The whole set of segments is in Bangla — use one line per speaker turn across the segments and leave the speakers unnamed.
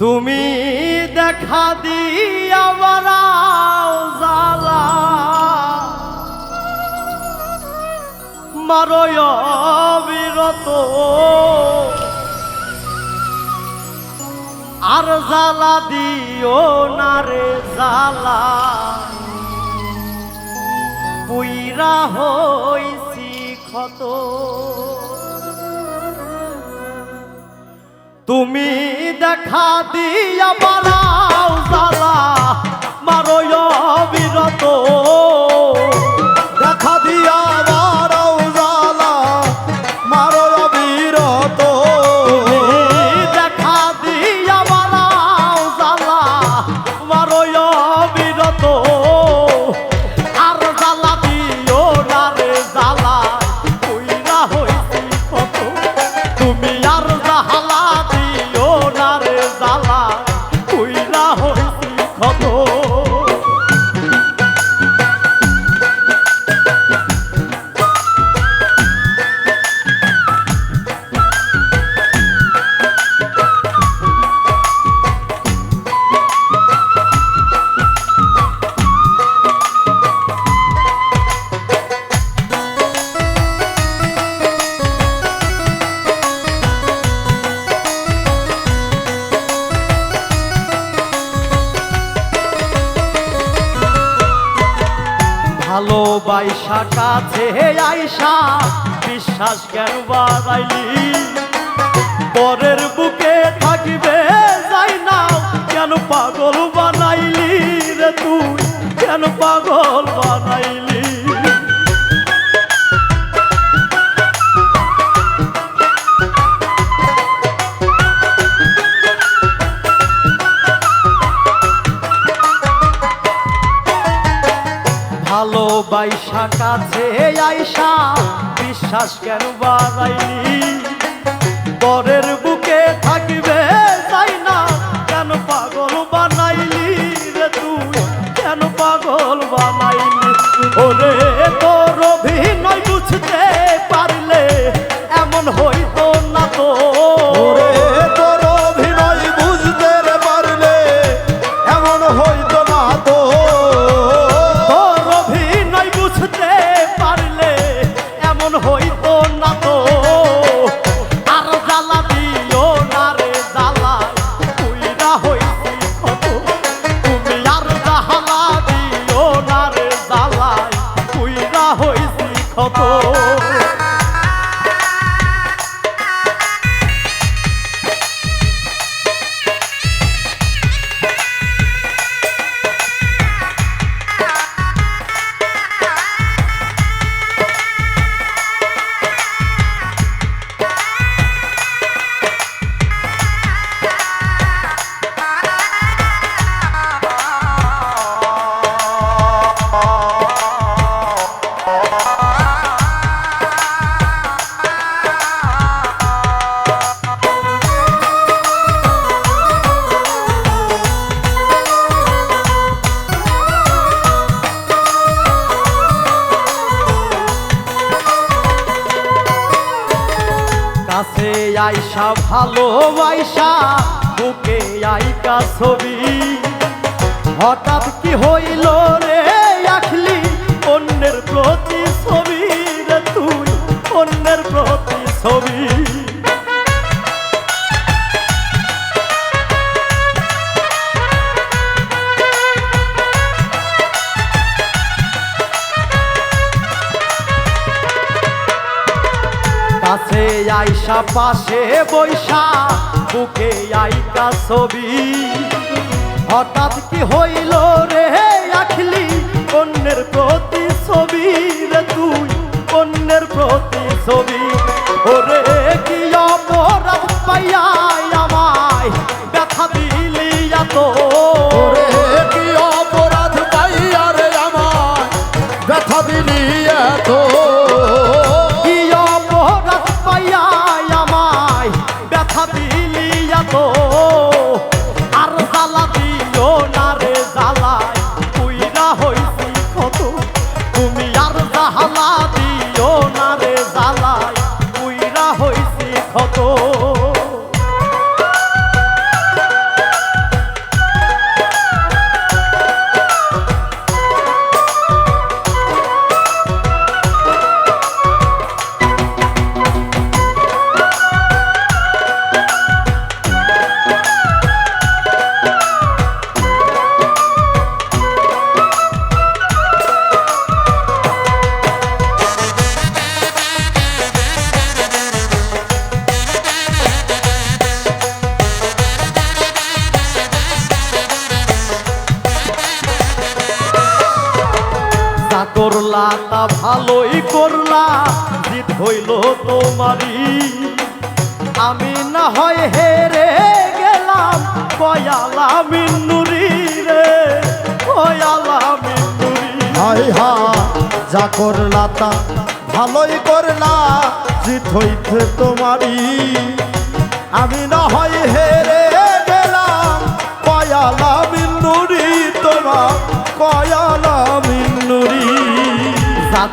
তুমি দেখা দিয়া জালা মারয় বিরত আর জালা দিও না রে জালা পুইরা হইছি ক্ষত। তুমি দেখা দিয়া
মারা
জ্বালা মারো বিরত ভালোবাসা কাছে আইসা বিশ্বাস কেন বাড়াইলি? পরের বুকে থাকিবে যাই না কেন পাগল বানাইলি রে তুই? কেন পাগল বানাইলি? ভালোবাসা কাছে আইসা, বিশ্বাস কেন বাড়াইলি? পরের বুকে থাকবে তাই না কেন পাগল বানাইলি রে তুই? কেন পাগল বানাইলি? আইসা ভালোবাইসা বুকে আইকা ছবি। হঠাৎ কি হইল রে আখলি, অন্যের প্রতি ছবি রে তুই, অন্যের প্রতি ছবি আইসা পাশে বৈশা, বুকে আইকা ছবি। হঠাৎ কি হইল রে আখলি, অন্যের প্রতি ছবি রে তুই, অন্যের প্রতি ছবি ওরে কি অপরাধ পাইয়া আমায়, ব্যথা দিলি এত তা ভালোই করলা, জিত হইল তোমারই। আমি না হয় হেরে গেলাম, কয়ালা মিন্নুরি রে, কয়ালা মিন্নুরি
হাই হা, যা করলা তা ভালোই করলা, জিত হইতে তোমারই। আমি না হয় হেরে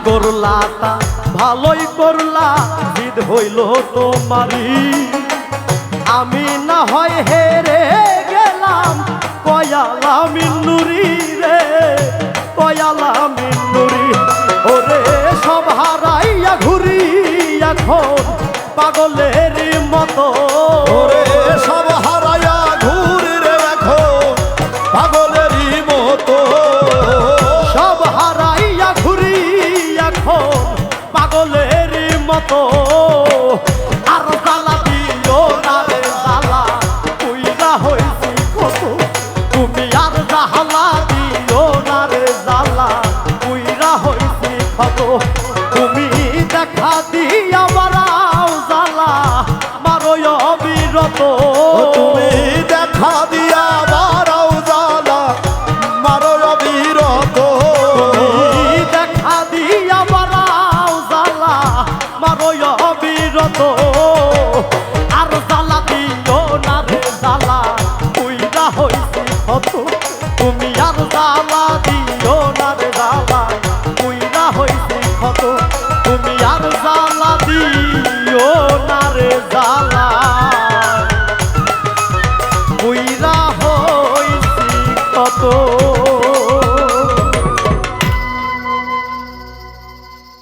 করলা তা ভালোই করলা, জিদ হইল তোমারই। আমি না হয় হেরে গেলাম, কয়ালা মিন্নুরি রে, কয়ালা মিন্নুরি। ওরে সব হারাইয়া ঘুরি এখন পাগলের মতো। তুমি দেখা দিয়া বারাও জালা মারো অবিরত
দেখা দিয়া মারাও জালা মারো অবিরত